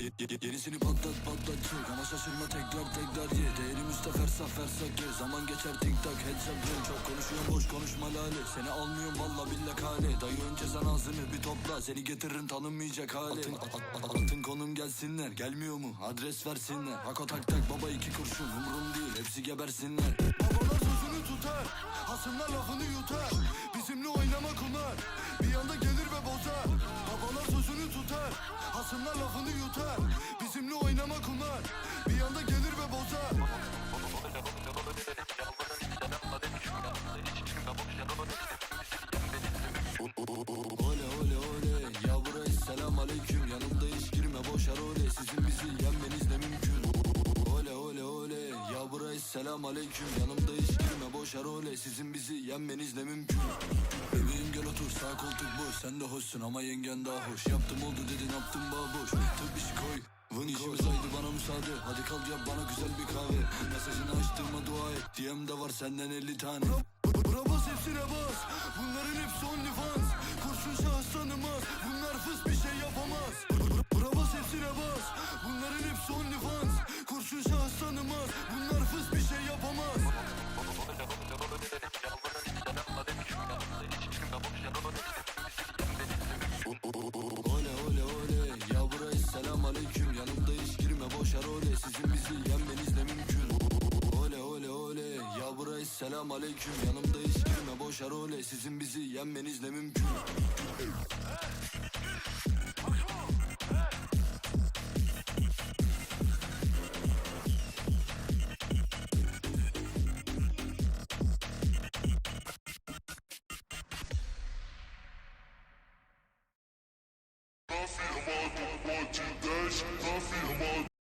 Ye- ye- Yenisini patlat patlat çık Ama şaşırma tekrar tekrar ye. Değerimiz de fersah fersah ye. Zaman geçer tik tak headshot drill Çok konuşuyorum boş konuşma lale. Seni almıyorum valla billah kale. Dayı önce sen ağzını bir topla. Seni getiririm tanınmayacak hale. Atın, at- at- atın konum gelsinler. Gelmiyor mu? Adres versinler. Hako tak tak baba iki kurşun. Umrum değil hepsi gebersinler. Babalar sözünü tutar Hasımlar lafını yutar. Bizimle Hasımlar lafını yutar. Bizimle oynama kunar Bir anda gelir ve bozar. Ole ole ole. Ya buraya selam aleyküm. Yanımda hiç girme boş role Sizin bizi yenmeniz ne mümkün. Ole ole ole. Ya buraya selam aleyküm. Yanımda hiç girme boş role Sizin bizi yenmeniz ne mümkün otur sağ koltuk boş. Sen de hoşsun ama yengen daha hoş. Yaptım oldu dedin yaptım boş. Tıp işi koy. Vın işimiz haydi bana müsaade. Hadi kal yap bana güzel bir kahve. Mesajını açtığıma dua et. DM'de var senden 50 tane. Bura bas hepsine bas Bunların hepsi OnlyFans. Kurşun şahıs tanımaz. Bunlar fıs bir şey yapamaz. Bura bas hepsine bas Bunların hepsi OnlyFans. Kurşun şahıs tanımaz. Bunlar fıs bir şey yapamaz selam aleyküm Yanımda hiç girme boş role Sizin bizi yenmeniz ne mümkün